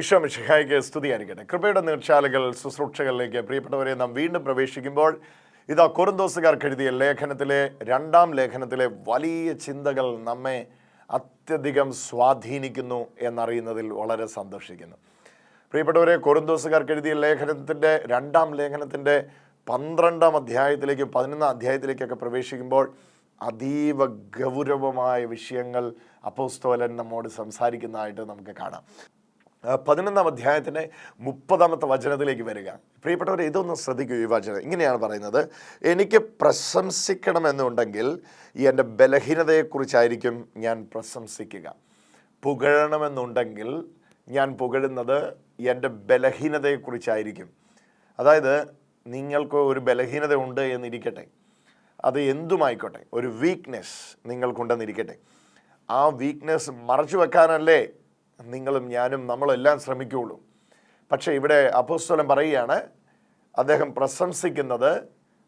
ഈശോ മിഷിഹായിക്ക് സ്തുതിയായിരിക്കട്ടെ കൃപയുടെ നീർച്ചാലുകൾ ശുശ്രൂഷകളിലേക്ക് പ്രിയപ്പെട്ടവരെ നാം വീണ്ടും പ്രവേശിക്കുമ്പോൾ ഇതാ കൊറിന്തോസുകാർക്ക് എഴുതിയ ലേഖനത്തിലെ രണ്ടാം ലേഖനത്തിലെ വലിയ ചിന്തകൾ നമ്മെ അത്യധികം സ്വാധീനിക്കുന്നു എന്നറിയുന്നതിൽ വളരെ സന്തോഷിക്കുന്നു. പ്രിയപ്പെട്ടവരെ കൊറിന്തോസുകാർക്ക് എഴുതിയ ലേഖനത്തിന്റെ രണ്ടാം ലേഖനത്തിന്റെ പന്ത്രണ്ടാം അധ്യായത്തിലേക്കും പതിനൊന്നാം അധ്യായത്തിലേക്കൊക്കെ പ്രവേശിക്കുമ്പോൾ അതീവ ഗൗരവമായ വിഷയങ്ങൾ അപ്പോസ്തോലൻ നമ്മോട് സംസാരിക്കുന്നതായിട്ട് നമുക്ക് കാണാം. പതിനൊന്നാം അധ്യായത്തിന്റെ മുപ്പതാമത്തെ വചനത്തിലേക്ക് വരിക. പ്രിയപ്പെട്ടവരെ ഇതൊന്ന് ശ്രദ്ധിക്കൂ ഈ വചനം. ഇങ്ങനെയാണ് പറയുന്നത്. എനിക്ക് പ്രശംസിക്കണമെന്നുണ്ടെങ്കിൽ എന്റെ ബലഹീനതയെക്കുറിച്ചായിരിക്കും ഞാൻ പ്രശംസിക്കുക. പുകഴണമെന്നുണ്ടെങ്കിൽ ഞാൻ പുകഴുന്നത് എന്റെ ബലഹീനതയെക്കുറിച്ചായിരിക്കും. അതായത് നിങ്ങൾക്ക് ഒരു ബലഹീനത ഉണ്ട് എന്നിരിക്കട്ടെ. അത് എന്തുമായിക്കോട്ടെ? ഒരു വീക്ക്നെസ് നിങ്ങൾക്കുണ്ടെന്നിരിക്കട്ടെ. ആ വീക്ക്നെസ് മറച്ചു വെക്കാനല്ലേ നിങ്ങളും ഞാനും നമ്മളെല്ലാം ശ്രമിക്കുകയുള്ളൂ. പക്ഷേ ഇവിടെ അപ്പോസ്തലം പറയുകയാണ് അദ്ദേഹം പ്രശംസിക്കുന്നത്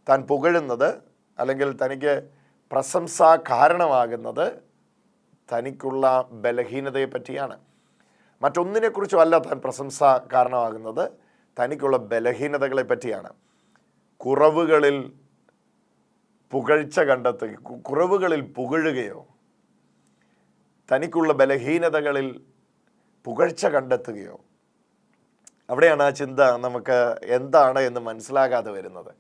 താൻ പുകഴുന്നത് അല്ലെങ്കിൽ തനിക്ക് പ്രശംസ കാരണമാകുന്നത് തനിക്കുള്ള ബലഹീനതയെ പറ്റിയാണ് മറ്റൊന്നിനെക്കുറിച്ചും അല്ല താൻ പ്രശംസ കാരണമാകുന്നത് തനിക്കുള്ള ബലഹീനതകളെ പറ്റിയാണ് കുറവുകളിൽ പുകഴ്ച കണ്ടെത്തുക കുറവുകളിൽ പുകഴുകയോ തനിക്കുള്ള ബലഹീനതകളിൽ പുകഴ്ച കണ്ടെത്തുകയോ? അവിടെയാണ് ആ ചിന്ത നമുക്ക് എന്താണ് എന്ന് മനസ്സിലാകാതെ വരുന്നത്.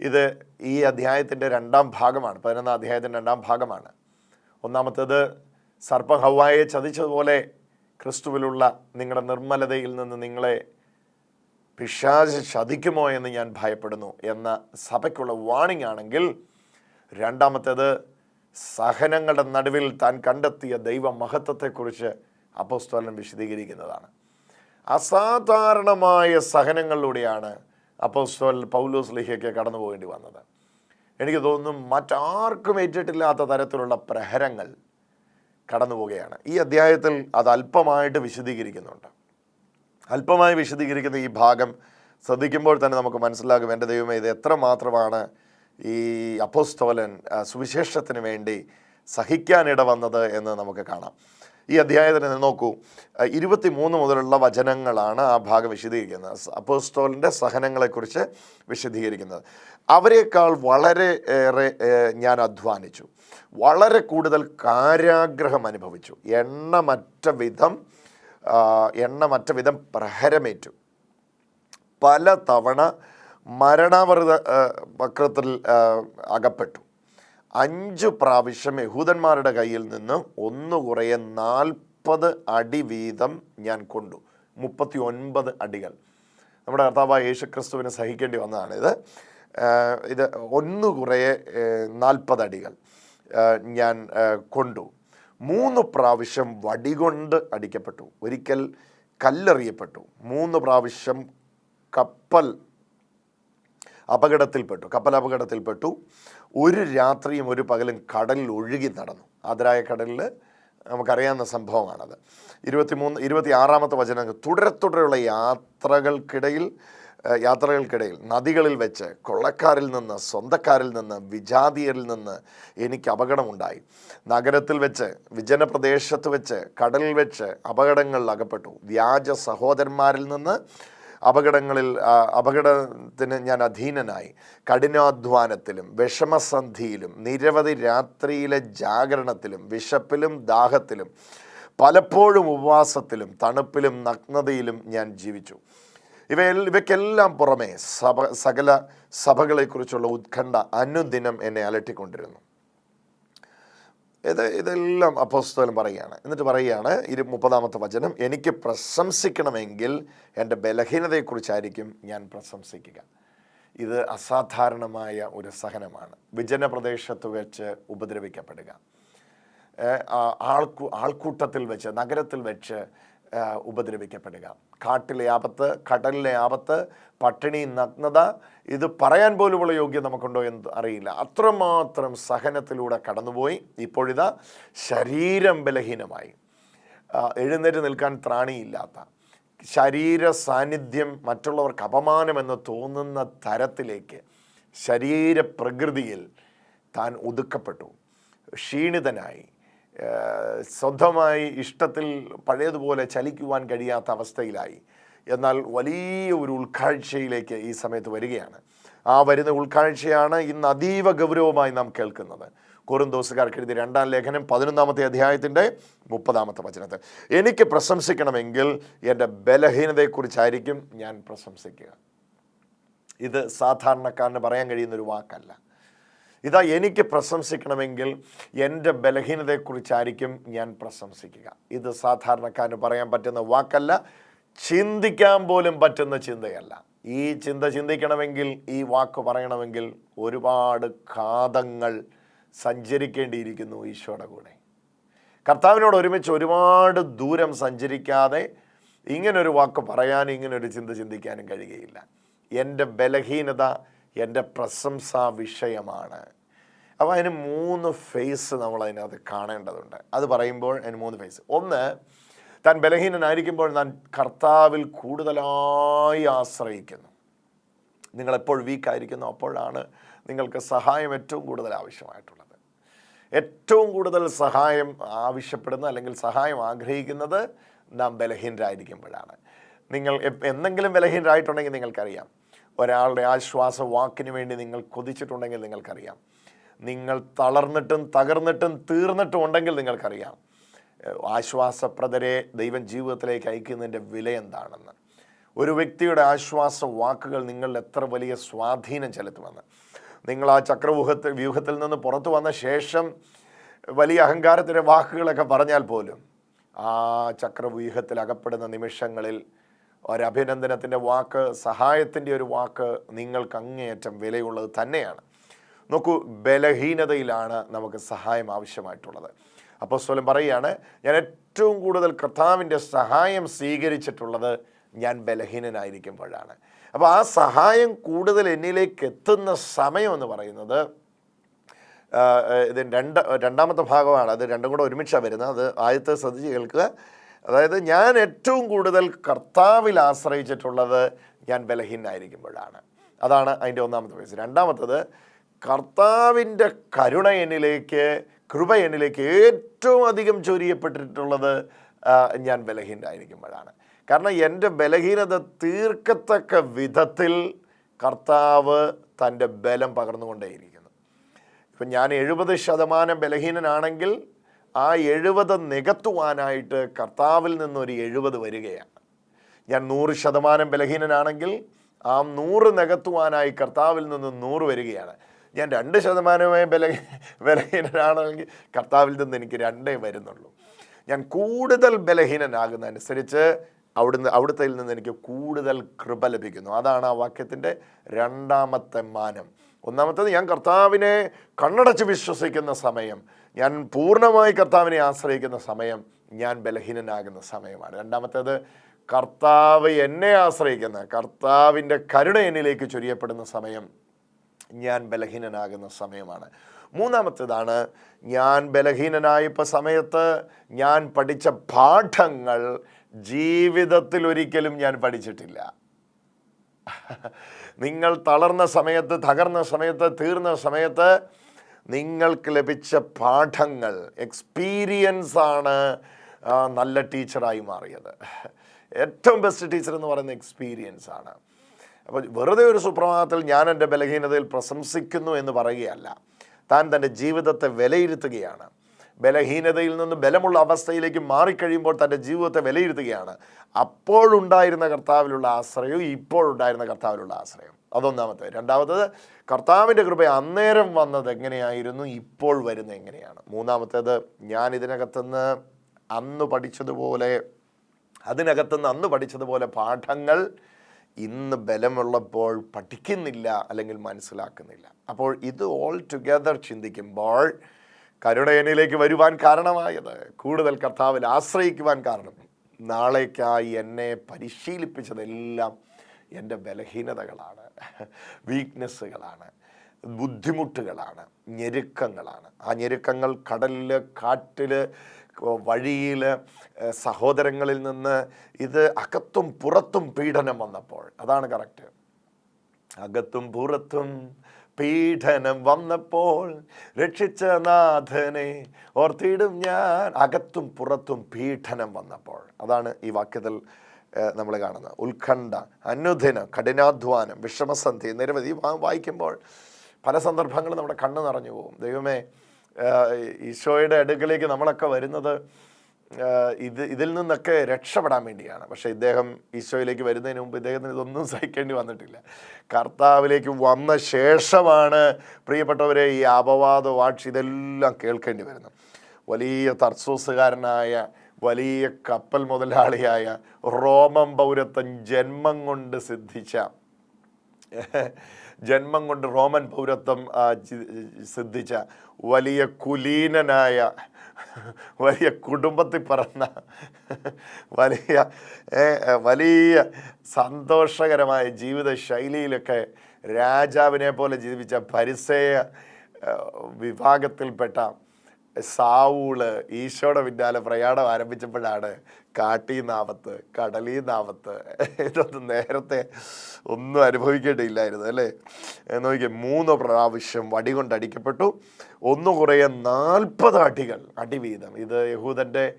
ഇത് ഈ അധ്യായത്തിന്റെ രണ്ടാം ഭാഗമാണ് പതിനൊന്നാം അധ്യായത്തിന്റെ രണ്ടാം ഭാഗമാണ്. ഒന്നാമത്തേത് സർപ്പം ഹവായെ ചതിച്ചതുപോലെ ക്രിസ്തുവിലുള്ള നിങ്ങളുടെ നിർമ്മലതയിൽ നിന്ന് നിങ്ങളെ പിശാച് ചതിക്കുമോ എന്ന് ഞാൻ ഭയപ്പെടുന്നു എന്ന സഭയ്ക്കുള്ള വാണിംഗ് ആണെങ്കിൽ രണ്ടാമത്തേത് സഹനങ്ങളുടെ നടുവിൽ താൻ കണ്ടെത്തിയ ദൈവ മഹത്വത്തെക്കുറിച്ച് അപ്പോസ്തോലൻ വിശദീകരിക്കുന്നതാണ്. അസാധാരണമായ സഹനങ്ങളിലൂടെയാണ് അപ്പോസ്തോലൻ പൗലോസ് ലിഹയ്ക്ക് കടന്നു പോകേണ്ടി വന്നത്. എനിക്ക് തോന്നുന്നു മറ്റാർക്കും ഏറ്റിട്ടില്ലാത്ത തരത്തിലുള്ള പ്രഹരങ്ങൾ കടന്നു പോവുകയാണ്. ഈ അധ്യായത്തിൽ അത് അല്പമായിട്ട് വിശദീകരിക്കുന്നുണ്ട്. അല്പമായി വിശദീകരിക്കുന്ന ഈ ഭാഗം ശ്രദ്ധിക്കുമ്പോൾ തന്നെ നമുക്ക് മനസ്സിലാകും എന്റെ ദൈവമേ ഇത് എത്രമാത്രമാണ് ഈ അപ്പോസ്തോലൻ സുവിശേഷത്തിന് വേണ്ടി സഹിക്കാനിട വന്നത് എന്ന് നമുക്ക് കാണാം. ഈ അധ്യായത്തിന് നോക്കൂ. ഇരുപത്തി മൂന്ന് മുതലുള്ള വചനങ്ങളാണ് ആ ഭാഗം വിശദീകരിക്കുന്നത്. അപ്പോസ്റ്റോലിന്റെ സഹനങ്ങളെക്കുറിച്ച് വിശദീകരിക്കുന്നത്. അവരെക്കാൾ വളരെ ഏറെ ഞാൻ അധ്വാനിച്ചു. വളരെ കൂടുതൽ കാരാഗ്രഹം അനുഭവിച്ചു. എണ്ണമറ്റ വിധം എണ്ണമറ്റ വിധം പ്രഹരമേറ്റു. പല തവണ മരണവൃത വക്രത്തിൽ അകപ്പെട്ടു. അഞ്ച് പ്രാവശ്യം യഹൂദന്മാരുടെ കയ്യിൽ നിന്ന് ഒന്ന് കുറയെ നാൽപ്പത് അടി വീതം ഞാൻ കൊണ്ടു. മുപ്പത്തി ഒൻപത് അടികൾ. നമ്മുടെ കർത്താവായ യേശു ക്രിസ്തുവിന് സഹിക്കേണ്ടി വന്നതാണ് ഇത്. ഇത് ഒന്ന് കുറയെ നാൽപ്പത് അടികൾ ഞാൻ കൊണ്ടു. മൂന്ന് പ്രാവശ്യം വടികൊണ്ട് അടിക്കപ്പെട്ടു. ഒരിക്കൽ കല്ലെറിയപ്പെട്ടു. മൂന്ന് പ്രാവശ്യം കപ്പൽ അപകടത്തിൽപ്പെട്ടു കപ്പൽ അപകടത്തിൽപ്പെട്ടു ഒരു രാത്രിയും ഒരു പകലും കടലിൽ ഒഴുകി നടന്നു. ആദരായ കടലിൽ നമുക്കറിയാവുന്ന സംഭവമാണത്. ഇരുപത്തിമൂന്ന് ഇരുപത്തി ആറാമത്തെ വചനം തുടരെ തുടരെയുള്ള യാത്രകൾക്കിടയിൽ യാത്രകൾക്കിടയിൽ നദികളിൽ വെച്ച് കൊള്ളക്കാരിൽ നിന്ന് സ്വന്തക്കാരിൽ നിന്ന് വിജാതീയരിൽ നിന്ന് എനിക്ക് അപകടമുണ്ടായി. നഗരത്തിൽ വെച്ച് വിജനപ്രദേശത്ത് വെച്ച് കടലിൽ വെച്ച് അപകടങ്ങളിൽ അകപ്പെട്ടു. വ്യാജ സഹോദരന്മാരിൽ നിന്ന് അപകടങ്ങളിൽ അപകടത്തിന് ഞാൻ അധീനനായി. കഠിനാധ്വാനത്തിലും വിഷമസന്ധിയിലും നിരവധി രാത്രിയിലെ ജാഗരണത്തിലും വിശപ്പിലും ദാഹത്തിലും പലപ്പോഴും ഉപവാസത്തിലും തണുപ്പിലും നഗ്നതയിലും ഞാൻ ജീവിച്ചു. ഇവയിൽ ഇവയ്ക്കെല്ലാം പുറമെ സഭ സകല സഭകളെക്കുറിച്ചുള്ള ഉത്കണ്ഠ അനുദിനം എന്നെ അലട്ടിക്കൊണ്ടിരുന്നു. ഇത് ഇതെല്ലാം അപ്പോസ്തലൻ പറയുകയാണ്. എന്നിട്ട് പറയുകയാണ് ഇരു മുപ്പതാമത്തെ വചനം എനിക്ക് പ്രശംസിക്കണമെങ്കിൽ എന്റെ ബലഹീനതയെക്കുറിച്ചായിരിക്കും ഞാൻ പ്രശംസിക്കുക. ഇത് അസാധാരണമായ ഒരു സഹനമാണ്. വിജന പ്രദേശത്ത് വെച്ച് ഉപദ്രവിക്കപ്പെടുക. ആൾക്കൂ ആൾക്കൂട്ടത്തിൽ വെച്ച് നഗരത്തിൽ വെച്ച് ഉപദ്രവിക്കപ്പെടുക. കാട്ടിലെ ആപത്ത് കടലിലെ ആപത്ത് പട്ടിണി നഗ്നത ഇത് പറയാൻ പോലുമുള്ള യോഗ്യത നമുക്കുണ്ടോ എന്ന് അറിയില്ല. അത്രമാത്രം സഹനത്തിലൂടെ കടന്നുപോയി. ഇപ്പോഴിതാ ശരീരം ബലഹീനമായി. എഴുന്നേറ്റ് നിൽക്കാൻ ത്രാണിയില്ലാത്ത ശരീര സാന്നിധ്യം മറ്റുള്ളവർക്ക് അപമാനമെന്ന് തോന്നുന്ന തരത്തിലേക്ക് ശരീരപ്രകൃതിയിൽ താൻ ഒതുക്കപ്പെട്ടു. ക്ഷീണിതനായി. സ്വന്തമായി ഇഷ്ടത്തിൽ പഴയതുപോലെ ചലിക്കുവാൻ കഴിയാത്ത അവസ്ഥയിലായി. എന്നാൽ വലിയ ഒരു ഉൾക്കാഴ്ചയിലേക്ക് ഈ സമയത്ത് വരികയാണ്. ആ വരുന്ന ഉൾക്കാഴ്ചയാണ് ഇന്ന് അതീവ ഗൗരവമായി നാം കേൾക്കുന്നത്. കോറിന്തോസുകാർക്ക് എഴുതി രണ്ടാം ലേഖനം പതിനൊന്നാമത്തെ അധ്യായത്തിന്റെ മുപ്പതാമത്തെ വചനത്തിൽ. എനിക്ക് പ്രശംസിക്കണമെങ്കിൽ എന്റെ ബലഹീനതയെക്കുറിച്ചായിരിക്കും ഞാൻ പ്രശംസിക്കുക. ഇത് സാധാരണക്കാരന് പറയാൻ കഴിയുന്ന ഒരു വാക്കല്ല. ഇതാ എനിക്ക് പ്രശംസിക്കണമെങ്കിൽ എന്റെ ബലഹീനതയെക്കുറിച്ചായിരിക്കും ഞാൻ പ്രശംസിക്കുക. ഇത് സാധാരണക്കാരന് പറയാൻ പറ്റുന്ന വാക്കല്ല ചിന്തിക്കാൻ പോലും പറ്റുന്ന ചിന്തയല്ല. ഈ ചിന്ത ചിന്തിക്കണമെങ്കിൽ ഈ വാക്ക് പറയണമെങ്കിൽ ഒരുപാട് കാതങ്ങൾ സഞ്ചരിക്കേണ്ടിയിരിക്കുന്നു ഈശോയുടെ കൂടെ. കർത്താവിനോട് ഒരുമിച്ച് ഒരുപാട് ദൂരം സഞ്ചരിക്കാതെ ഇങ്ങനൊരു വാക്ക് പറയാനും ഇങ്ങനൊരു ചിന്ത ചിന്തിക്കാനും കഴിയുകയില്ല. എന്റെ ബലഹീനത എന്റെ പ്രശംസാ വിഷയമാണ്. അപ്പോൾ അതിന് മൂന്ന് ഫേസ് നമ്മൾ അതിനകത്ത് കാണേണ്ടതുണ്ട്. അത് പറയുമ്പോൾ അതിന് മൂന്ന് ഫേസ് ഒന്ന് താൻ ബലഹീനനായിരിക്കുമ്പോൾ താൻ കർത്താവിൽ കൂടുതലായി ആശ്രയിക്കുന്നു. നിങ്ങളെപ്പോൾ വീക്കായിരിക്കുന്നു അപ്പോഴാണ് നിങ്ങൾക്ക് സഹായം ഏറ്റവും കൂടുതൽ ആവശ്യമായിട്ടുള്ളത്. ഏറ്റവും കൂടുതൽ സഹായം ആവശ്യപ്പെടുന്ന അല്ലെങ്കിൽ സഹായം ആഗ്രഹിക്കുന്നത് നാം ബലഹീനരായിരിക്കുമ്പോഴാണ്. നിങ്ങൾ എന്തെങ്കിലും ബലഹീനരായിട്ടുണ്ടെങ്കിൽ നിങ്ങൾക്കറിയാം. ഒരാളുടെ ആശ്വാസ വാക്കിന് വേണ്ടി നിങ്ങൾ കൊതിച്ചിട്ടുണ്ടെങ്കിൽ നിങ്ങൾക്കറിയാം. നിങ്ങൾ തളർന്നിട്ടും തകർന്നിട്ടും തീർന്നിട്ടും ഉണ്ടെങ്കിൽ നിങ്ങൾക്കറിയാം. ആശ്വാസപ്രദരെ ദൈവം ജീവിതത്തിലേക്ക് അയക്കുന്നതിന്റെ വില എന്താണെന്ന്. ഒരു വ്യക്തിയുടെ ആശ്വാസ വാക്കുകൾ നിങ്ങളിൽ എത്ര വലിയ സ്വാധീനം ചെലുത്തുമെന്ന്. നിങ്ങൾ ആ ചക്രവ്യൂഹത്തിൽ വ്യൂഹത്തിൽ നിന്ന് പുറത്തു വന്ന ശേഷം വലിയ അഹങ്കാരത്തിന്റെ വാക്കുകളൊക്കെ പറഞ്ഞാൽ പോലും ആ ചക്രവ്യൂഹത്തിൽ അകപ്പെടുന്ന നിമിഷങ്ങളിൽ ഒരഭിനന്ദനത്തിന്റെ വാക്ക് സഹായത്തിന്റെ ഒരു വാക്ക് നിങ്ങൾക്ക് അങ്ങേയറ്റം വിലയുള്ളത് തന്നെയാണ്. നോക്കൂ ബലഹീനതയിലാണ് നമുക്ക് സഹായം ആവശ്യമായിട്ടുള്ളത്. അപ്പോൾ സ്വലം പറയുകയാണ് ഞാൻ ഏറ്റവും കൂടുതൽ കർത്താവിന്റെ സഹായം സ്വീകരിച്ചിട്ടുള്ളത് ഞാൻ ബലഹീനനായിരിക്കുമ്പോഴാണ്. അപ്പോൾ ആ സഹായം കൂടുതൽ എന്നിലേക്ക് എത്തുന്ന സമയം എന്ന് പറയുന്നത് ഇത് രണ്ട് രണ്ടാമത്തെ ഭാഗമാണ്. അത് രണ്ടും കൂടെ ഒരുമിച്ചാണ് വരുന്നത്. അത് ആദ്യത്തെ ശ്രദ്ധിച്ച് കേൾക്കുക. അതായത് ഞാൻ ഏറ്റവും കൂടുതൽ കർത്താവിൽ ആശ്രയിച്ചിട്ടുള്ളത് ഞാൻ ബലഹീനായിരിക്കുമ്പോഴാണ്. അതാണ് അതിന്റെ ഒന്നാമത്തെ വയസ്സ് രണ്ടാമത്തത് കർത്താവിന്റെ കരുണ എന്നിലേക്ക് കൃപ എന്നിലേക്ക് ഏറ്റവും അധികം ചൊരിയപ്പെട്ടിട്ടുള്ളത് ഞാൻ ബലഹീനായിരിക്കുമ്പോഴാണ്. കാരണം എന്റെ ബലഹീനത തീർക്കത്തക്ക വിധത്തിൽ കർത്താവ് തന്റെ ബലം പകർന്നുകൊണ്ടേയിരിക്കുന്നു. ഇപ്പം ഞാൻ എഴുപത് ശതമാനം ബലഹീനനാണെങ്കിൽ ആ എഴുപത് നികത്തുവാനായിട്ട് കർത്താവിൽ നിന്നൊരു എഴുപത് വരികയാണ്. ഞാൻ നൂറ് ശതമാനം ബലഹീനനാണെങ്കിൽ ആ നൂറ് നികത്തുവാനായി കർത്താവിൽ നിന്ന് നൂറ് വരികയാണ്. ഞാൻ രണ്ട് ശതമാനമായി ബല ബലഹീനനാണെങ്കിൽ കർത്താവിൽ നിന്ന് എനിക്ക് രണ്ടേ വരുന്നുള്ളൂ. ഞാൻ കൂടുതൽ ബലഹീനനാകുന്ന അനുസരിച്ച് അവിടുന്ന് അവിടുത്തെ നിന്ന് എനിക്ക് കൂടുതൽ കൃപ ലഭിക്കുന്നു. അതാണ് ആ വാക്യത്തിന്റെ രണ്ടാമത്തെ മാനം. ഒന്നാമത്തത് ഞാൻ കർത്താവിനെ കണ്ണടച്ച് വിശ്വസിക്കുന്ന സമയം. ഞാൻ പൂർണമായി കർത്താവിനെ ആശ്രയിക്കുന്ന സമയം ഞാൻ ബലഹീനനാകുന്ന സമയമാണ്. രണ്ടാമത്തേത് കർത്താവ് എന്നെ ആശ്രയിക്കുന്ന കർത്താവിന്റെ കരുണ എന്നിലേക്ക് ചൊരിയപ്പെടുന്ന സമയം ഞാൻ ബലഹീനനാകുന്ന സമയമാണ്. മൂന്നാമത്തേതാണ് ഞാൻ ബലഹീനനായപ്പോൾ സമയത്ത് ഞാൻ പഠിച്ച പാഠങ്ങൾ ജീവിതത്തിൽ ഒരിക്കലും ഞാൻ പഠിച്ചിട്ടില്ല. നിങ്ങൾ തളർന്ന സമയത്ത് തകർന്ന സമയത്ത് തീർന്ന സമയത്ത് നിങ്ങൾക്ക് ലഭിച്ച പാഠങ്ങൾ എക്സ്പീരിയൻസ് ആണ് നല്ല ടീച്ചറായി മാറിയത്. ഏറ്റവും ബെസ്റ്റ് ടീച്ചർ എന്ന് പറയുന്ന എക്സ്പീരിയൻസ് ആണ്. അപ്പോൾ വെറുതെ ഒരു സുപ്രഭാതത്തിൽ ഞാൻ എന്റെ ബലഹീനതയിൽ പ്രശംസിക്കുന്നു എന്ന് പറയുകയല്ല. താൻ തന്റെ ജീവിതത്തെ വിലയിരുത്തുകയാണ്. ബലഹീനതയിൽ നിന്ന് ബലമുള്ള അവസ്ഥയിലേക്ക് മാറിക്കഴിയുമ്പോൾ തന്റെ ജീവിതത്തെ വിലയിരുത്തുകയാണ്. അപ്പോഴുണ്ടായിരുന്ന കർത്താവിലുള്ള ആശ്രയവും ഇപ്പോഴുണ്ടായിരുന്ന കർത്താവിലുള്ള ആശ്രയം അതൊന്നാമത്തെ രണ്ടാമത്തത് കർത്താവിന്റെ കൃപ അന്നേരം വന്നത് എങ്ങനെയായിരുന്നു? ഇപ്പോൾ വരുന്നത് എങ്ങനെയാണ്? മൂന്നാമത്തേത് ഞാൻ ഇതിനകത്തുനിന്ന് അന്ന് പഠിച്ചതുപോലെ അതിനകത്തുനിന്ന് അന്ന് പഠിച്ചതുപോലെ പാഠങ്ങൾ ഇന്ന് ബലമുള്ളപ്പോൾ പഠിക്കുന്നില്ല അല്ലെങ്കിൽ മനസ്സിലാക്കുന്നില്ല. അപ്പോൾ ഇത് ഓൾ ടുഗദർ ചിന്തിക്കുമ്പോൾ കരുണയനിലേക്ക് വരുവാൻ കാരണമായത് കൂടുതൽ കർത്താവിൽ ആശ്രയിക്കുവാൻ കാരണം നാളേക്കായി എന്നെ പരിശീലിപ്പിച്ചതെല്ലാം എന്റെ ബലഹീനതകളാണ്. വീക്ക്നെസ്സുകളാണ് ബുദ്ധിമുട്ടുകളാണ്. ഞെരുക്കങ്ങളാണ്. ആ ഞെരുക്കങ്ങൾ കടലിൽ കാട്ടിൽ വഴിയിൽ സഹോദരങ്ങളിൽ നിന്ന് ഇത് അകത്തും പുറത്തും പീഡനം വന്നപ്പോൾ. അതാണ് കറക്റ്റ്. അകത്തും പുറത്തും പീഡനം വന്നപ്പോൾ രക്ഷിച്ച നാഥനെ ഓർത്തിടും ഞാൻ. അകത്തും പുറത്തും പീഡനം വന്നപ്പോൾ. അതാണ് ഈ വാക്യത്തിൽ നമ്മൾ കാണുന്നത് ഉത്കണ്ഠ അനുദിനം കഠിനാധ്വാനം വിഷമസന്ധി നിരവധി വായിക്കുമ്പോൾ പല സന്ദർഭങ്ങളും നമ്മുടെ കണ്ണ് നിറഞ്ഞു പോകും. ദൈവമേ ഈശോയുടെ അടുക്കലേക്ക് നമ്മളൊക്കെ വരുന്നത് ഇത് ഇതിൽ നിന്നൊക്കെ രക്ഷപ്പെടാൻ വേണ്ടിയാണ്. പക്ഷേ ഇദ്ദേഹം ഈശോയിലേക്ക് വരുന്നതിന് മുമ്പ് ഇദ്ദേഹത്തിന് ഇതൊന്നും സഹിക്കേണ്ടി വന്നിട്ടില്ല. കർത്താവിലേക്ക് വന്ന ശേഷമാണ് പ്രിയപ്പെട്ടവരെ ഈ അപവാദ വാക്ഷി ഇതെല്ലാം കേൾക്കേണ്ടി വരുന്നത്. വലിയ തർസൂസുകാരനായ വലിയ കപ്പൽ മുതലാളിയായ റോമൻ പൗരത്വം ജന്മം കൊണ്ട് സിദ്ധിച്ച ജന്മം കൊണ്ട് റോമൻ പൗരത്വം സിദ്ധിച്ച വലിയ കുലീനനായ വലിയ കുടുംബത്തിൽ പറഞ്ഞ വലിയ വലിയ സന്തോഷകരമായ ജീവിത ശൈലിയിലൊക്കെ രാജാവിനെ പോലെ ജീവിച്ച പരിസയ വിഭാഗത്തിൽപ്പെട്ട സാവൂൾ ഈശോയുടെ പിന്നാലെ പ്രയാണം ആരംഭിച്ചപ്പോഴാണ് കാട്ടി നാമത്ത് കടലീ നാമത്ത് ഇതൊന്നും നേരത്തെ ഒന്നും അനുഭവിക്കേണ്ടിയില്ലായിരുന്നു അല്ലേ? നോക്കിയേ മൂന്ന് പ്രാവശ്യം വടി കൊണ്ടടിക്കപ്പെട്ടു ഒന്ന് കുറേ നാൽപ്പത് അടികൾ അടി വീതം ഇത് യഹൂദന്റെ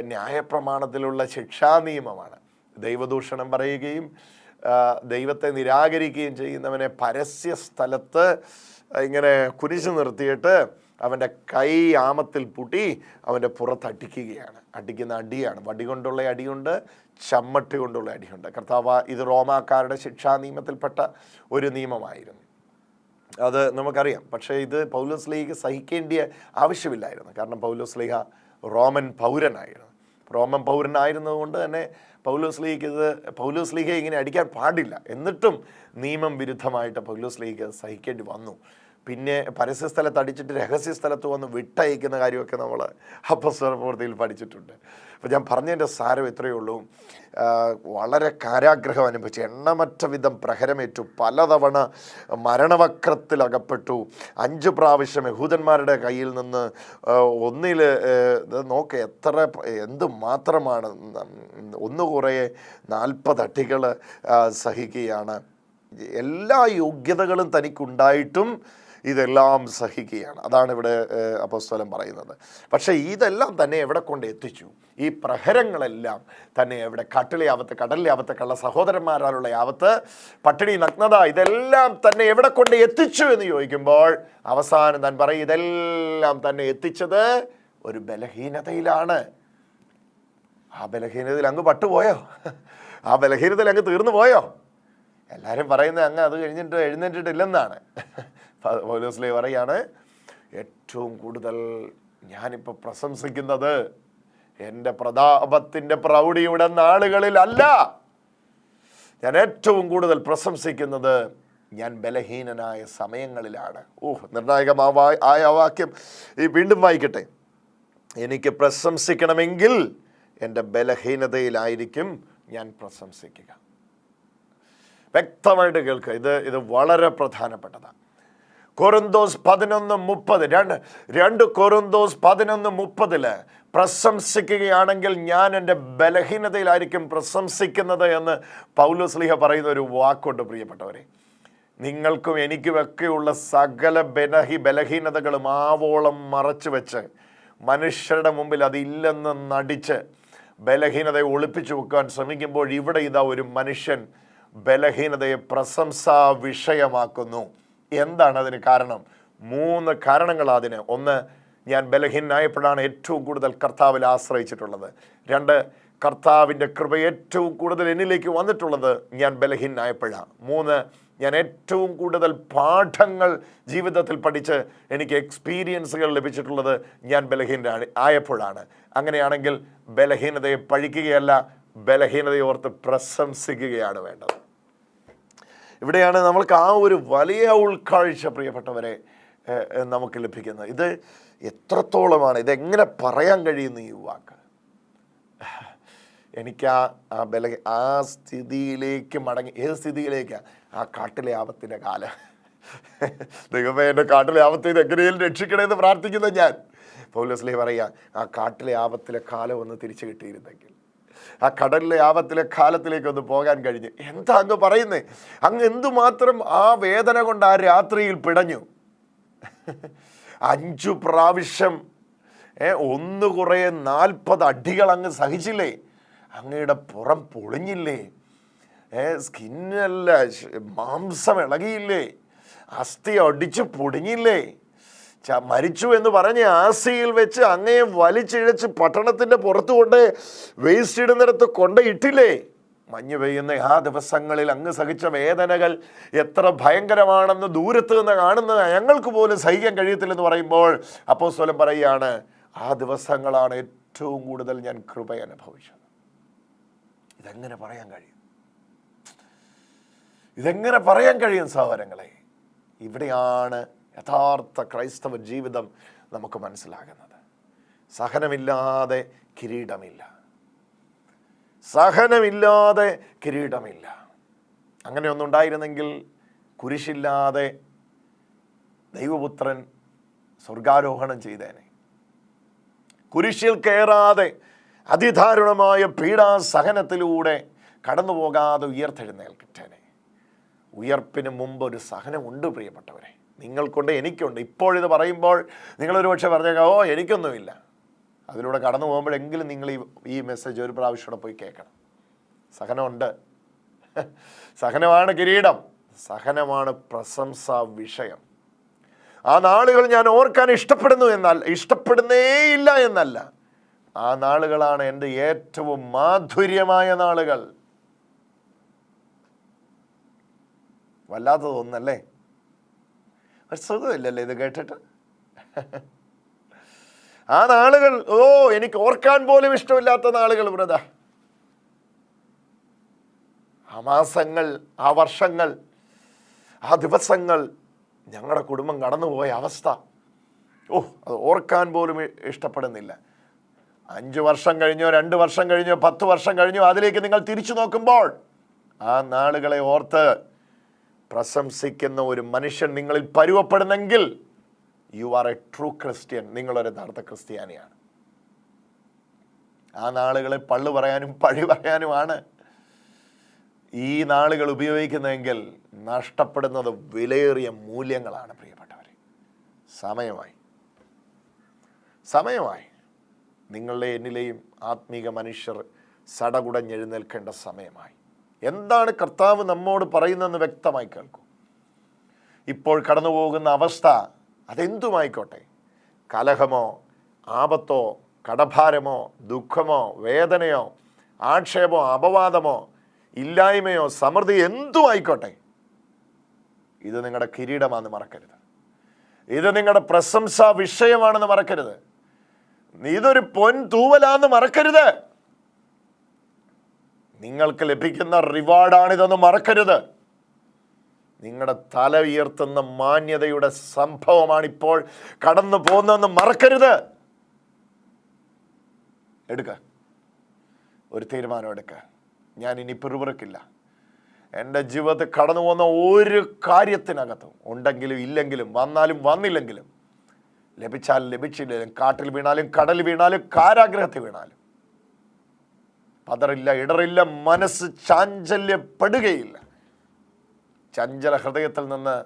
ന്യായപ്രമാണത്തിലുള്ള ശിക്ഷാ നിയമമാണ്. ദൈവദൂഷണം പറയുകയും ദൈവത്തെ നിരാകരിക്കുകയും ചെയ്യുന്നവനെ പരസ്യ സ്ഥലത്ത് ഇങ്ങനെ കുരിശു നിർത്തിയിട്ട് അവന്റെ കൈ ആമത്തിൽ പൂട്ടി അവന്റെ പുറത്ത് അടിക്കുകയാണ്. അടിക്കുന്ന അടിയാണ്. വടി കൊണ്ടുള്ള അടിയുണ്ട് ചമ്മട്ടി കൊണ്ടുള്ള അടിയുണ്ട്. കർത്താവ് ഇത് റോമാക്കാരുടെ ശിക്ഷാ നിയമത്തിൽപ്പെട്ട ഒരു നിയമമായിരുന്നു. അത് നമുക്കറിയാം. പക്ഷേ ഇത് പൗലോസ് ലീഗ് സഹിക്കേണ്ടിയ ആവശ്യമില്ലായിരുന്നു. കാരണം പൗലോസ് ലീഹ റോമൻ പൗരനായിരുന്നു. റോമൻ പൗരനായിരുന്നതുകൊണ്ട് തന്നെ പൗലോസ് ലീഗ് ഇത് പൗലോസ് ലീഗെ ഇങ്ങനെ അടിക്കാൻ പാടില്ല. എന്നിട്ടും നിയമം വിരുദ്ധമായിട്ട് പൗലോസ് ലീഗ് സഹിക്കേണ്ടി വന്നു. പിന്നെ പരസ്യ സ്ഥലത്ത് അടിച്ചിട്ട് രഹസ്യ സ്ഥലത്ത് വന്ന് വിട്ടയക്കുന്ന കാര്യമൊക്കെ നമ്മൾ അപ്പസ്വര പ്രവൃത്തിയിൽ പഠിച്ചിട്ടുണ്ട്. അപ്പോൾ ഞാൻ പറഞ്ഞതിന്റെ സാരം ഇത്രയേ ഉള്ളൂ. വളരെ കാരാഗ്രഹം അനുഭവിച്ചു എണ്ണമറ്റ വിധം പ്രഹരമേറ്റു. പലതവണ മരണവക്രത്തിൽ അകപ്പെട്ടു. അഞ്ച് പ്രാവശ്യം യഹൂദന്മാരുടെ കയ്യിൽ നിന്ന് ഒന്നിൽ നോക്ക് എത്ര എന്ത് മാത്രമാണ് ഒന്ന് കുറേ നാൽപ്പതട്ടികൾ സഹിക്കുകയാണ്. എല്ലാ യോഗ്യതകളും തനിക്കുണ്ടായിട്ടും ഇതെല്ലാം സഹിക്കുകയാണ്. അതാണ് ഇവിടെ അപ്പോസ്തലം പറയുന്നത്. പക്ഷേ ഇതെല്ലാം തന്നെ എവിടെ കൊണ്ട് എത്തിച്ചു? ഈ പ്രഹരങ്ങളെല്ലാം തന്നെ എവിടെ? കട്ടിലെ ആപത്ത് കടലിലെ ആപത്ത് കള്ള സഹോദരന്മാരാലുള്ള ആപത്ത് പട്ടിണി നഗ്നത ഇതെല്ലാം തന്നെ എവിടെ കൊണ്ട് എത്തിച്ചു എന്ന് ചോദിക്കുമ്പോൾ അവസാനം താൻ പറയും ഇതെല്ലാം തന്നെ എത്തിച്ചത് ഒരു ബലഹീനതയിലാണ്. ആ ബലഹീനതയിൽ അങ്ങ് പട്ടുപോയോ? ആ ബലഹീനതയിൽ അങ്ങ് തീർന്നു പോയോ എല്ലാവരും പറയുന്നത് അങ്ങ് അത് കഴിഞ്ഞിട്ട് എഴുന്നേറ്റിട്ടില്ലെന്നാണ്. പൗലോസ്ലേ പറയാണ് ഏറ്റവും കൂടുതൽ ഞാനിപ്പോൾ പ്രശംസിക്കുന്നത് എന്റെ പ്രതാപത്തിന്റെ പ്രൗഢിയുടെ നാളുകളിലല്ല. ഞാൻ ഏറ്റവും കൂടുതൽ പ്രശംസിക്കുന്നത് ഞാൻ ബലഹീനനായ സമയങ്ങളിലാണ്. ഓഹ് നിർണായകമാവാ ആയ വാക്യം. ഈ വീണ്ടും വായിക്കട്ടെ. എനിക്ക് പ്രശംസിക്കണമെങ്കിൽ എന്റെ ബലഹീനതയിലായിരിക്കും ഞാൻ പ്രശംസിക്കുക. വ്യക്തമായിട്ട് കേൾക്കുക. ഇത് ഇത് വളരെ പ്രധാനപ്പെട്ടതാണ്. കൊറിന്തോസ് പതിനൊന്ന് മുപ്പത്. രണ്ട് രണ്ട് കൊറിന്തോസ് പതിനൊന്ന് മുപ്പതിൽ പ്രശംസിക്കുകയാണെങ്കിൽ ഞാൻ എന്റെ ബലഹീനതയിലായിരിക്കും പ്രശംസിക്കുന്നത് എന്ന് പൗലോസ്ലിഹ പറയുന്ന ഒരു വാക്കുണ്ട് പ്രിയപ്പെട്ടവരെ. നിങ്ങൾക്കും എനിക്കുമൊക്കെയുള്ള സകല ബലഹി ബലഹീനതകളും ആവോളം മറച്ചു വെച്ച് മനുഷ്യരുടെ മുമ്പിൽ അതില്ലെന്ന് നടിച്ച് ബലഹീനതയെ ഒളിപ്പിച്ചു വെക്കാൻ ശ്രമിക്കുമ്പോൾ ഇവിടെ ഇതാ ഒരു മനുഷ്യൻ ബലഹീനതയെ പ്രശംസാ വിഷയമാക്കുന്നു. എന്താണ് അതിന് കാരണം? മൂന്ന് കാരണങ്ങൾ അതിന്. ഒന്ന് ഞാൻ ബലഹീനായപ്പോഴാണ് ഏറ്റവും കൂടുതൽ കർത്താവിൽ ആശ്രയിച്ചിട്ടുള്ളത്. രണ്ട് കർത്താവിന്റെ കൃപ ഏറ്റവും കൂടുതൽ എന്നിലേക്ക് വന്നിട്ടുള്ളത് ഞാൻ ബലഹീനായപ്പോഴാണ് മൂന്ന് ഞാൻ ഏറ്റവും കൂടുതൽ പാഠങ്ങൾ ജീവിതത്തിൽ പഠിച്ച് എനിക്ക് എക്സ്പീരിയൻസുകൾ ലഭിച്ചിട്ടുള്ളത് ഞാൻ ബലഹീന ആയപ്പോഴാണ്. അങ്ങനെയാണെങ്കിൽ ബലഹീനതയെ പഴിക്കുകയല്ല ബലഹീനതയോർത്ത് പ്രശംസിക്കുകയാണ് വേണ്ടത്. ഇവിടെയാണ് നമ്മൾക്ക് ആ ഒരു വലിയ ഉൾക്കാഴ്ച പ്രിയപ്പെട്ടവരെ നമുക്ക് ലഭിക്കുന്നത്. ഇത് എത്രത്തോളമാണ് ഇതെങ്ങനെ പറയാൻ കഴിയുന്ന ഈ വാക്ക്? എനിക്ക് ആ ആ ബല ആ സ്ഥിതിയിലേക്ക് മടങ്ങി ഏത് സ്ഥിതിയിലേക്കാണ് ആ കാട്ടിലെ ആപത്തിന്റെ കാലം. ദൈവമേ എന്റെ കാട്ടിലെ ആപത്തിൽ നിന്ന് എങ്ങനെയും രക്ഷിക്കണമെന്ന് പ്രാർത്ഥിക്കുന്ന ഞാൻ. പൗലസ്ലേ പറയാ ആ കാട്ടിലെ ആപത്തിലെ കാലം ഒന്ന് തിരിച്ചു കിട്ടിയിരുന്നെങ്കിൽ. ആ കടലിലെ ആപത്തിലെ കാലത്തിലേക്ക് ഒന്ന് പോകാൻ കഴിഞ്ഞ്. എന്താ അങ്ങ് പറയുന്നേ? അങ്ങ് എന്തുമാത്രം ആ വേദന കൊണ്ട് ആ രാത്രിയിൽ പിടഞ്ഞു. അഞ്ചു പ്രാവശ്യം ഒന്ന് കുറേ നാൽപ്പത് അടികൾ അങ്ങ് സഹിച്ചില്ലേ? അങ്ങയുടെ പുറം പൊളിഞ്ഞില്ലേ? സ്കിന്നല്ല മാംസം ഇളകിയില്ലേ? അസ്ഥി അടിച്ച് പൊടിഞ്ഞില്ലേ? മരിച്ചു എന്ന് പറഞ്ഞ് ആസിയിൽ വെച്ച് അങ്ങയെ വലിച്ചിഴച്ച് പട്ടണത്തിന്റെ പുറത്തു കൊണ്ട് വേസ്റ്റ് ഇടുന്നിടത്ത് കൊണ്ടയിട്ടില്ലേ മഞ്ഞ് പെയ്യുന്ന ആ ദിവസങ്ങളിൽ അങ്ങ് സഹിച്ച വേദനകൾ എത്ര ഭയങ്കരമാണെന്ന് ദൂരത്ത് നിന്ന് കാണുന്ന ഞങ്ങൾക്ക് പോലും സഹിക്കാൻ കഴിയത്തില്ലെന്ന് പറയുമ്പോൾ അപ്പോൾ സ്വലം പറയുകയാണ് ആ ദിവസങ്ങളാണ് ഏറ്റവും കൂടുതൽ ഞാൻ കൃപ അനുഭവിച്ചത്. ഇതെങ്ങനെ പറയാൻ കഴിയും? ഇതെങ്ങനെ പറയാൻ കഴിയും സഹോദരങ്ങളെ? ഇവിടെയാണ് യഥാർത്ഥ ക്രൈസ്തവ ജീവിതം നമുക്ക് മനസ്സിലാകുന്നത്. സഹനമില്ലാതെ കിരീടമില്ല. സഹനമില്ലാതെ കിരീടമില്ല. അങ്ങനെ ഒന്നുണ്ടായിരുന്നെങ്കിൽ കുരിശില്ലാതെ ദൈവപുത്രൻ സ്വർഗാരോഹണം ചെയ്തേനെ. കുരിശിൽ കയറാതെ അതിദാരുണമായ പീഡാസഹനത്തിലൂടെ കടന്നു പോകാതെ ഉയർത്തെഴുന്നേൽക്കിട്ടേനെ ഉയർപ്പിന് മുമ്പ് ഒരു സഹനമുണ്ട് പ്രിയപ്പെട്ടവരെ. നിങ്ങൾക്കുണ്ട് എനിക്കുണ്ട്. ഇപ്പോഴിത് പറയുമ്പോൾ നിങ്ങളൊരു പക്ഷേ പറഞ്ഞേക്കാം ഓ എനിക്കൊന്നുമില്ല. അതിലൂടെ കടന്നു പോകുമ്പോഴെങ്കിലും നിങ്ങൾ ഈ ഈ മെസ്സേജ് ഒരു പ്രാവശ്യം പോയി കേൾക്കണം. സഹനമുണ്ട്. സഹനമാണ് കിരീടം. സഹനമാണ് പ്രശംസാ വിഷയം. ആ നാളുകൾ ഞാൻ ഓർക്കാൻ ഇഷ്ടപ്പെടുന്നു എന്നാൽ ഇഷ്ടപ്പെടുന്നേയില്ല എന്നല്ല. ആ നാളുകളാണ് എന്റെ ഏറ്റവും മാധുര്യമായ നാളുകൾ. വല്ലാത്തതൊന്നല്ലേ? ഒരു സുഖമില്ലല്ലേ ഇത് കേട്ടിട്ട്? ആ നാളുകൾ ഓ എനിക്ക് ഓർക്കാൻ പോലും ഇഷ്ടമില്ലാത്ത നാളുകൾ വ്രത ആ മാസങ്ങൾ ആ വർഷങ്ങൾ ആ ദിവസങ്ങൾ ഞങ്ങളുടെ കുടുംബം കടന്നുപോയ അവസ്ഥ. ഓ അത് ഓർക്കാൻ പോലും ഇഷ്ടപ്പെടുന്നില്ല. അഞ്ച് വർഷം കഴിഞ്ഞോ രണ്ട് വർഷം കഴിഞ്ഞോ പത്ത് വർഷം കഴിഞ്ഞോ അതിലേക്ക് നിങ്ങൾ തിരിച്ചു നോക്കുമ്പോൾ ആ നാളുകളെ ഓർത്ത് പ്രശംസിക്കുന്ന ഒരു മനുഷ്യൻ നിങ്ങളിൽ പരുവപ്പെടുന്നെങ്കിൽ you are a true Christian നിങ്ങളൊരു യഥാർത്ഥ ക്രിസ്ത്യാനിയാണ്. ആ നാളുകളെ പള്ളു പറയാനും പഴി പറയാനുമാണ്. ഈ നാളുകൾ ഉപയോഗിക്കുന്നതെങ്കിൽ നഷ്ടപ്പെടുന്നത് വിലയേറിയ മൂല്യങ്ങളാണ് പ്രിയപ്പെട്ടവർ സമയമായി. സമയമായി. നിങ്ങളുടെ എന്നിലെയും ആത്മീക മനുഷ്യർ സടകുടഞ്ഞെഴുന്നേൽക്കേണ്ട സമയമായി. എന്താണ് കർത്താവ് നമ്മോട് പറയുന്നതെന്ന് വ്യക്തമായി കേൾക്കും. ഇപ്പോൾ കടന്നു പോകുന്ന അവസ്ഥ അതെന്തുമായിക്കോട്ടെ? കലഹമോ ആപത്തോ കടഭാരമോ ദുഃഖമോ വേദനയോ ആക്ഷേപമോ അപവാദമോ ഇല്ലായ്മയോ സമൃദ്ധി എന്തും ആയിക്കോട്ടെ ഇത് നിങ്ങളുടെ കിരീടമാണെന്ന് മറക്കരുത്. ഇത് നിങ്ങളുടെ പ്രശംസാ വിഷയമാണെന്ന് മറക്കരുത്. ഇതൊരു പൊൻ തൂവലാന്ന് മറക്കരുത്. നിങ്ങൾക്ക് ലഭിക്കുന്ന റിവാർഡാണിതെന്ന് മറക്കരുത്. നിങ്ങളുടെ തല ഉയർത്തുന്ന മാന്യതയുടെ സംഭവമാണ് ഇപ്പോൾ കടന്നു പോകുന്നതെന്ന് മറക്കരുത്. എടുക്ക. ഒരു തീരുമാനം എടുക്ക. ഞാൻ ഇനി പിറുപിറുക്കില്ല. എന്റെ ജീവിതത്തിൽ കടന്നു പോകുന്ന ഒരു കാര്യത്തിനകത്തും ഉണ്ടെങ്കിലും ഇല്ലെങ്കിലും വന്നാലും വന്നില്ലെങ്കിലും ലഭിച്ചാലും ലഭിച്ചില്ലെങ്കിലും കാട്ടിൽ വീണാലും കടൽ വീണാലും കാരാഗ്രഹത്തിൽ വീണാലും പതറില്ല ഇടറില്ല മനസ്സ് ചാഞ്ചല്യപ്പെടുകയില്ല. ചഞ്ചല ഹൃദയത്തിൽ നിന്ന്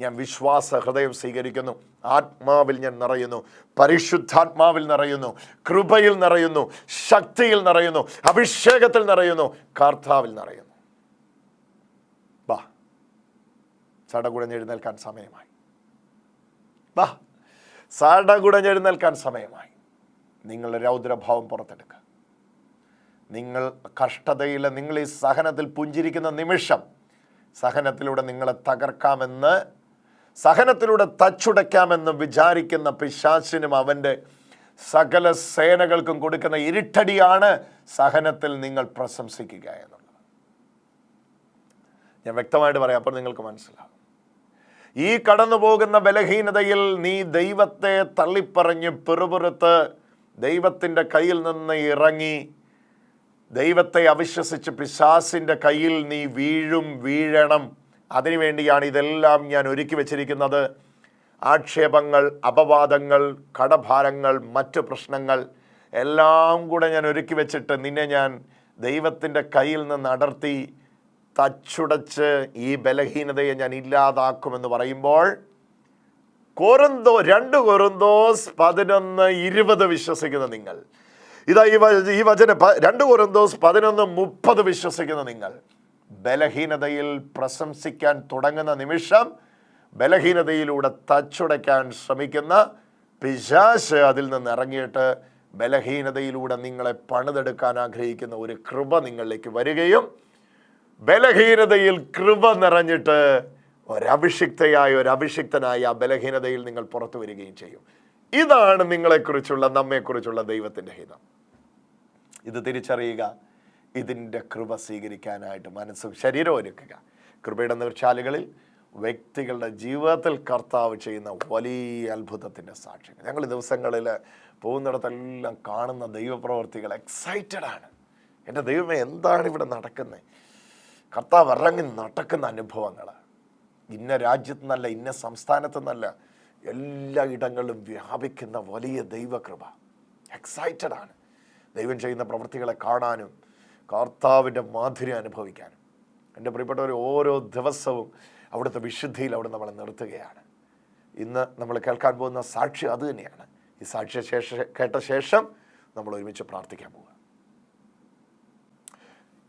ഞാൻ വിശ്വാസ ഹൃദയം സ്വീകരിക്കുന്നു. ആത്മാവിൽ ഞാൻ നിറയുന്നു. പരിശുദ്ധാത്മാവിൽ നിറയുന്നു. കൃപയിൽ നിറയുന്നു. ശക്തിയിൽ നിറയുന്നു. അഭിഷേകത്തിൽ നിറയുന്നു. കർത്താവിൽ നിറയുന്നു. ബാ ചടകുടഞ്ഞെഴുന്നേൽക്കാൻ സമയമായി. ബാ സടകുടഞ്ഞെഴുന്നേൽക്കാൻ സമയമായി. നിങ്ങളുടെ രൗദ്രഭാവം പുറത്തെടുക്കുക. നിങ്ങൾ കഷ്ടതയിൽ നിങ്ങൾ ഈ സഹനത്തിൽ പുഞ്ചിരിക്കുന്ന നിമിഷം സഹനത്തിലൂടെ നിങ്ങളെ തകർക്കാമെന്ന് സഹനത്തിലൂടെ തച്ചുടയ്ക്കാമെന്ന് വിചാരിക്കുന്ന പിശാസിനും അവന്റെ സകല സേനകൾക്കും കൊടുക്കുന്ന ഇരുട്ടടിയാണ് സഹനത്തിൽ നിങ്ങൾ പ്രശംസിക്കുക എന്നുള്ളത്. ഞാൻ വ്യക്തമായിട്ട് പറയാം അപ്പോൾ നിങ്ങൾക്ക് മനസ്സിലാവും. ഈ കടന്നു പോകുന്ന ബലഹീനതയിൽ നീ ദൈവത്തെ തള്ളിപ്പറഞ്ഞ് പിറുപിറുത്ത് ദൈവത്തിന്റെ കയ്യിൽ നിന്ന് ഇറങ്ങി ദൈവത്തെ അവിശ്വസിച്ച് പിശാസിന്റെ കയ്യിൽ നീ വീഴും വീഴണം. അതിനുവേണ്ടിയാണ് ഇതെല്ലാം ഞാൻ ഒരുക്കി വച്ചിരിക്കുന്നത്. ആക്ഷേപങ്ങൾ അപവാദങ്ങൾ കടഭാരങ്ങൾ മറ്റു പ്രശ്നങ്ങൾ എല്ലാം കൂടെ ഞാൻ ഒരുക്കി വെച്ചിട്ട് നിന്നെ ഞാൻ ദൈവത്തിന്റെ കയ്യിൽ നിന്ന് അടർത്തി തച്ചുടച്ച് ഈ ബലഹീനതയെ ഞാൻ ഇല്ലാതാക്കുമെന്ന് പറയുമ്പോൾ കോരന്തോ രണ്ട് കൊരന്തോസ് പതിനൊന്ന് ഇരുപത് വിശ്വസിക്കുന്ന നിങ്ങൾ. ഇതാ ഈ ഈ വചന രണ്ട് ദിവസം പതിനൊന്ന് മുപ്പത് വിശ്വസിക്കുന്ന നിങ്ങൾ. ബലഹീനതയിൽ പ്രശംസിക്കാൻ തുടങ്ങുന്ന നിമിഷം ബലഹീനതയിലൂടെ തച്ചുടയ്ക്കാൻ ശ്രമിക്കുന്ന പിശാശ് അതിൽ നിന്ന് ഇറങ്ങിയിട്ട് ബലഹീനതയിലൂടെ നിങ്ങളെ പണിതെടുക്കാൻ ആഗ്രഹിക്കുന്ന ഒരു കൃപ നിങ്ങളിലേക്ക് വരികയും ബലഹീനതയിൽ കൃപ നിറഞ്ഞിട്ട് ഒരഭിഷിക്തയായ ഒരു അഭിഷിക്തനായ ആ ബലഹീനതയിൽ നിങ്ങൾ പുറത്തു വരികയും ചെയ്യും. ഇതാണ് നിങ്ങളെക്കുറിച്ചുള്ള നമ്മെക്കുറിച്ചുള്ള ദൈവത്തിന്റെ ഹിതം. ഇത് തിരിച്ചറിയുക. ഇതിന്റെ കൃപ സ്വീകരിക്കാനായിട്ട് മനസ്സും ശരീരവും ഒരുക്കുക. കൃപയുടെ നീർച്ചാലുകളിൽ വ്യക്തികളുടെ ജീവിതത്തിൽ കർത്താവ് ചെയ്യുന്ന വലിയ അത്ഭുതത്തിന്റെ സാക്ഷ്യങ്ങൾ ഞങ്ങൾ ദിവസങ്ങളിൽ പോകുന്നിടത്തെല്ലാം കാണുന്ന ദൈവപ്രവർത്തികൾ എക്സൈറ്റഡ് ആണ്. എന്റെ ദൈവമേ എന്താണ് ഇവിടെ നടക്കുന്നത് കർത്താവ് ഇറങ്ങി നടക്കുന്ന അനുഭവങ്ങൾ. ഇന്ന രാജ്യത്ത് നിന്നല്ല ഇന്ന സംസ്ഥാനത്ത് നിന്നല്ല എല്ലാ ഇടങ്ങളിലും വ്യാപിക്കുന്ന വലിയ ദൈവകൃപ. എക്സൈറ്റഡ് ആണ്. ദൈവം ചെയ്യുന്ന പ്രവൃത്തികളെ കാണാനും കർത്താവിന്റെ മാധുര്യം അനുഭവിക്കാനും. എന്റെ പ്രിയപ്പെട്ടവർ ഓരോ ദിവസവും അവിടുത്തെ വിശുദ്ധിയിൽ അവിടെ നമ്മളെ നിർത്തുകയാണ്. ഇന്ന് നമ്മൾ കേൾക്കാൻ പോകുന്ന സാക്ഷി അത് തന്നെയാണ്. ഈ സാക്ഷ്യ ശേഷ കേട്ട ശേഷം നമ്മൾ ഒരുമിച്ച് പ്രാർത്ഥിക്കാൻ പോവുക.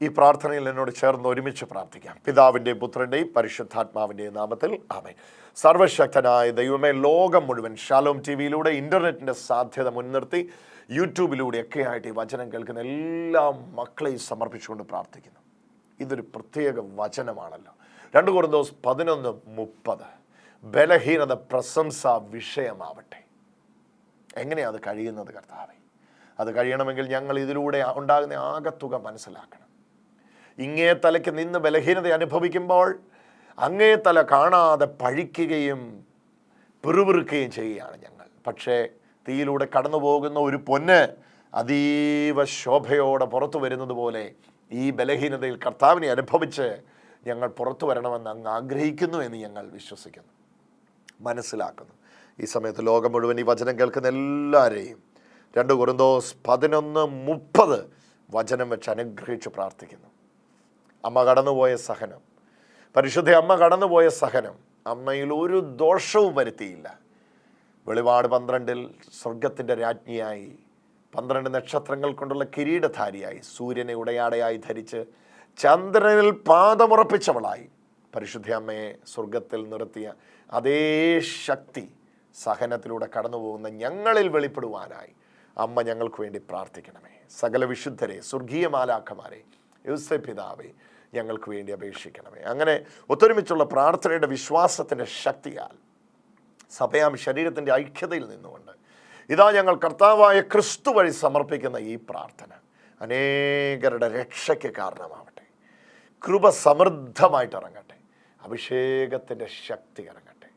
ഈ പ്രാർത്ഥനയിൽ എന്നോട് ചേർന്ന് ഒരുമിച്ച് പ്രാർത്ഥിക്കാം. പിതാവിന്റെയും പുത്രന്റെയും പരിശുദ്ധാത്മാവിന്റെയും നാമത്തിൽ ആമേ സർവശക്തനായ ദൈവമേ ലോകം മുഴുവൻ ഷാലോം ടി വിയിലൂടെ ഇന്റർനെറ്റിന്റെ സാധ്യത മുൻനിർത്തി യൂട്യൂബിലൂടെയൊക്കെ ആയിട്ട് ഈ വചനം കേൾക്കുന്ന എല്ലാ മക്കളെയും സമർപ്പിച്ചുകൊണ്ട് പ്രാർത്ഥിക്കുന്നു. ഇതൊരു പ്രത്യേക വചനമാണല്ലോ. രണ്ട് ദിവസം പതിനൊന്ന് മുപ്പത്. ബലഹീനത പ്രശംസ വിഷയമാവട്ടെ. എങ്ങനെയാണ് അത് കഴിയുന്നത് കർത്താവെ? അത് കഴിയണമെങ്കിൽ ഞങ്ങൾ ഇതിലൂടെ ഉണ്ടാകുന്ന ആകത്തുക മനസ്സിലാക്കണം. ഇങ്ങേ തലയ്ക്ക് നിന്ന് ബലഹീനത അനുഭവിക്കുമ്പോൾ അങ്ങേ തല കാണാതെ പഴിക്കുകയും പിറുപിറുക്കുകയും ചെയ്യുകയാണ് ഞങ്ങൾ. പക്ഷേ തീയിലൂടെ കടന്നു പോകുന്ന ഒരു പൊന്ന് അതീവ ശോഭയോടെ പുറത്തു വരുന്നത് പോലെ ഈ ബലഹീനതയിൽ കർത്താവിനെ അനുഭവിച്ച് ഞങ്ങൾ പുറത്തു വരണമെന്ന് അങ്ങ് ആഗ്രഹിക്കുന്നു എന്ന് ഞങ്ങൾ വിശ്വസിക്കുന്നു. മനസ്സിലാക്കുന്നു. ഈ സമയത്ത് ലോകം മുഴുവൻ ഈ വചനം കേൾക്കുന്ന എല്ലാവരെയും രണ്ട് കുറുന്തോസ് പതിനൊന്ന് മുപ്പത് വചനം വെച്ച് അനുഗ്രഹിച്ച് പ്രാർത്ഥിക്കുന്നു. അമ്മ കടന്നുപോയ സഹനം. പരിശുദ്ധ അമ്മ കടന്നുപോയ സഹനം അമ്മയിൽ ഒരു ദോഷവും വരുത്തിയില്ല. വെളിപാട് പന്ത്രണ്ടിൽ സ്വർഗത്തിന്റെ രാജ്ഞിയായി പന്ത്രണ്ട് നക്ഷത്രങ്ങൾ കൊണ്ടുള്ള കിരീടധാരിയായി സൂര്യനെ ഉടയാടയായി ധരിച്ച് ചന്ദ്രനിൽ പാദമുറപ്പിച്ചവളായി. പരിശുദ്ധ അമ്മയെ സ്വർഗത്തിൽ നിർത്തിയ അതേ ശക്തി സഹനത്തിലൂടെ കടന്നു പോകുന്ന ഞങ്ങളിൽ വെളിപ്പെടുവാനായി. അമ്മ ഞങ്ങൾക്ക് വേണ്ടി പ്രാർത്ഥിക്കണമേ. സകല വിശുദ്ധരെ സ്വർഗീയ മാലാഖമാരെ യുസെ പിതാവേ ഞങ്ങൾക്ക് വേണ്ടി അപേക്ഷിക്കണമേ. അങ്ങനെ ഒത്തൊരുമിച്ചുള്ള പ്രാർത്ഥനയുടെ വിശ്വാസത്തിന്റെ ശക്തിയാൽ സഭയാം ശരീരത്തിന്റെ ഐക്യതയിൽ നിന്നുകൊണ്ട്. ഇതാ ഞങ്ങൾ കർത്താവായ ക്രിസ്തു വഴി സമർപ്പിക്കുന്ന ഈ പ്രാർത്ഥന. അനേകരുടെ രക്ഷയ്ക്ക് കാരണമാവട്ടെ. കൃപ സമൃദ്ധമായിട്ട് ഇറങ്ങട്ടെ. അഭിഷേകത്തിന്റെ ശക്തി ഇറങ്ങട്ടെ.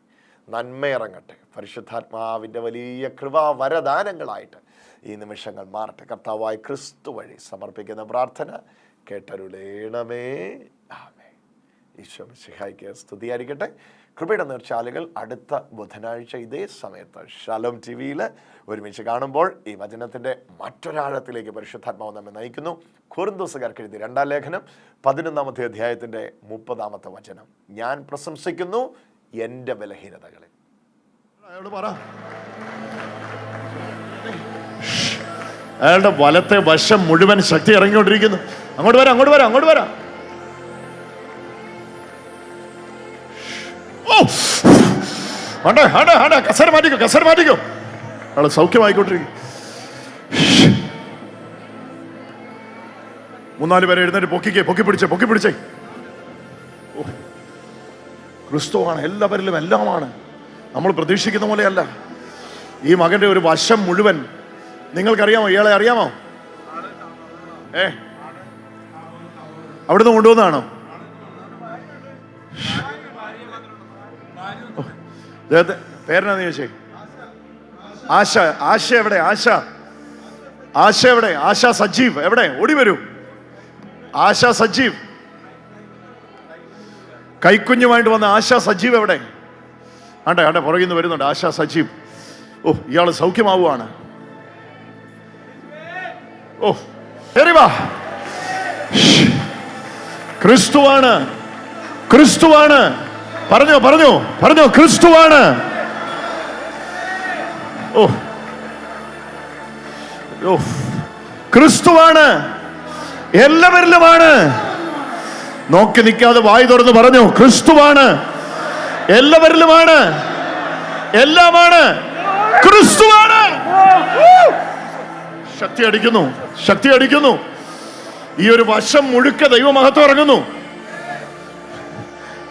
നന്മ ഇറങ്ങട്ടെ. പരിശുദ്ധാത്മാവിന്റെ വലിയ കൃപാ വരദാനങ്ങളായിട്ട് ഈ നിമിഷങ്ങൾ മാറട്ടെ. കർത്താവായ ക്രിസ്തു വഴി സമർപ്പിക്കുന്ന പ്രാർത്ഥന കേട്ടരുളേണമേ. ആമേ ഈശോ സിഹായിക്ക് സ്തുതിയായിരിക്കട്ടെ. കൃപയുടെ നേർച്ചാലുകൾ അടുത്ത ബുധനാഴ്ച ഇതേ സമയത്ത് ഷാലോം ടി വിയിൽ ഒരുമിച്ച് കാണുമ്പോൾ ഈ വചനത്തിന്റെ മറ്റൊരാഴത്തിലേക്ക് പരിശുദ്ധാത്മാവ് നമ്മെ നയിക്കുന്നു. കുറുന്തോസുകാർക്ക് എഴുതി രണ്ടാം ലേഖനം പതിനൊന്നാമത്തെ അധ്യായത്തിന്റെ മുപ്പതാമത്തെ വചനം. ഞാൻ പ്രശംസിക്കുന്നു എന്റെ ബലഹീനതകളെ. പറ. അയാളുടെ വലത്തെ വശം മുഴുവൻ ശക്തി ഇറങ്ങിക്കൊണ്ടിരിക്കുന്നു. അങ്ങോട്ട് വരാം അങ്ങോട്ട് വരാം അങ്ങോട്ട് വരാം. മാറ്റിക്കോ കസേര മാറ്റിക്കോ. അയാൾ സൗഖ്യമായിക്കൊണ്ടിരിക്കും. മൂന്നാൽ പേരെ എഴുന്നേറ്റ് പൊക്കിക്കേ പൊക്കി പിടിച്ചേ പൊക്കി പിടിച്ചേ. ക്രിസ്തുവാണ് എല്ലാവരിലും എല്ലാമാണ്. നമ്മൾ പ്രതീക്ഷിക്കുന്ന പോലെയല്ല. ഈ മകന്റെ ഒരു വശം മുഴുവൻ നിങ്ങൾക്കറിയാമോ? ഇയാളെ അറിയാമോ? ഏ? അവിടുന്ന് കൊണ്ടുവന്നാണോ ഇദ്ദേഹത്തെ പേരെന്നാന്ന് ചോദിച്ചേ? ആശ ആശ എവിടെ? ആശ. ആശ എവിടെ? ആശ സജീവ്. എവിടെ? ഓടി വരൂ. ആശ സജീവ്. കൈക്കുഞ്ഞുമായിട്ട് വന്ന ആശ സജീവ് എവിടെ? ആണ്ടെ ആണ്ടെ പുറകിൽ നിന്ന് വരുന്നുണ്ട്. ആശ സജീവ്. ഓ ഇയാൾ സൗഖ്യമാവുകയാണ് ഓ കയറി വാ. ക്രിസ്തുവാണ്. ക്രിസ്തുവാണ്. പറഞ്ഞോ പറഞ്ഞോ പറഞ്ഞോ ക്രിസ്തുവാണ്. ഓ. ക്രിസ്തുവാണ്. എല്ലാവരിലുമാണ്. നോക്കി നിൽക്കാതെ വായി തുറന്ന് പറഞ്ഞു ക്രിസ്തുവാണ്. എല്ലാവരിലുമാണ്. എല്ലാമാണ്. ക്രിസ്തുവാണ്. ശക്തി അടിക്കുന്നു ശക്തി അടിക്കുന്നു. ഈ ഒരു വശം മുഴുക്ക ദൈവമഹത്വം ഇറങ്ങുന്നു.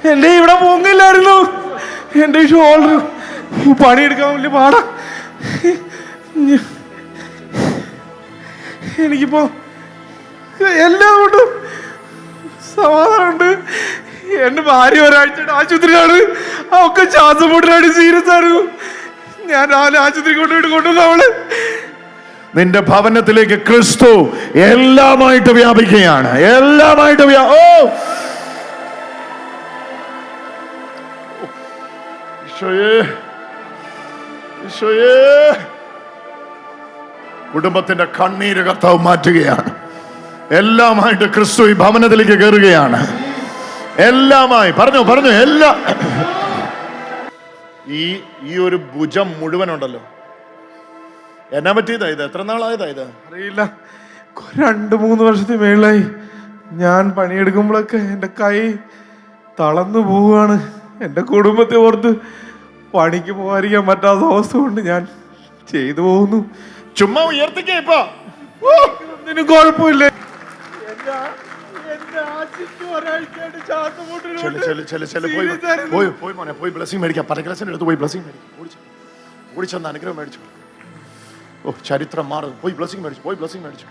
എന്റെ ഇവിടെ പൊങ്ങില്ലായിരുന്നു. എന്റെ ഷോൾഡർ പണിയെടുക്കാൻ വലിയ പാടാ. എനിക്കിപ്പോ എല്ലാം കൊണ്ടും സമാധാനമുണ്ട്. എന്റെ ഭാര്യ ഒരാഴ്ചയുടെ ആശുപത്രിയാണ് അവക്ക് ശ്വാസം മുട്ടലാണ് സീരിയസ് ആണ് ഞാൻ രാവിലെ ആശുപത്രി കൊണ്ടുപോയിട്ട് കൊണ്ടുവന്ന അവൾ. നിന്റെ ഭവനത്തിലേക്ക് ക്രിസ്തു എല്ലാമായിട്ട് വ്യാപിക്കുകയാണ്. എല്ലാമായിട്ട് വ്യാ ഓ! ഈശോയേ ഈശോയേ. കുടുംബത്തിന്റെ കണ്ണീര് കർത്താവ് മാറ്റുകയാണ്. എല്ലാമായിട്ട് ക്രിസ്തു ഈ ഭവനത്തിലേക്ക് കയറുകയാണ്. എല്ലാമായി പറഞ്ഞു പറഞ്ഞു എല്ലാ. ഈ ഈ ഒരു ഭുജം മുഴുവൻ ഉണ്ടല്ലോ എന്നാ പറ്റിയതാ ഇത്? എത്ര നാളായതാ ഇത്? അറിയില്ല. രണ്ട് മൂന്ന് വർഷത്തിന് മേളിലായി ഞാൻ പണിയെടുക്കുമ്പോഴൊക്കെ എന്റെ കൈ തളർന്നു പോവുകയാണ്. എന്റെ കുടുംബത്തെ ഓർത്ത് പണിക്ക് പോകാതിരിക്കാൻ പറ്റാത്ത അവസ്ഥ കൊണ്ട് ഞാൻ ചെയ്തു പോകുന്നു. ചുമ്മാ ഉയർത്തിക്കേ ഇപ്പൊ. ഒന്നിനും കുഴപ്പമില്ല. പോയി പോയി മോനെ പോയി ബ്ലസ്സിംഗ് മേടിക്കാം. പരക്കലസിന്റെ അടുത്ത് പോയി ബ്ലസ്സിംഗ് മേടിക്കും. ഓടിച്ചു. ഓടിച്ചെന്ന് അനുഗ്രഹം മേടിച്ചു. ഓ ചരിത്രം മാറും പോയി ബ്ലസ്സിംഗ് മേടിച്ചു പോയി ബ്ലസ്സിംഗ് മേടിച്ചു.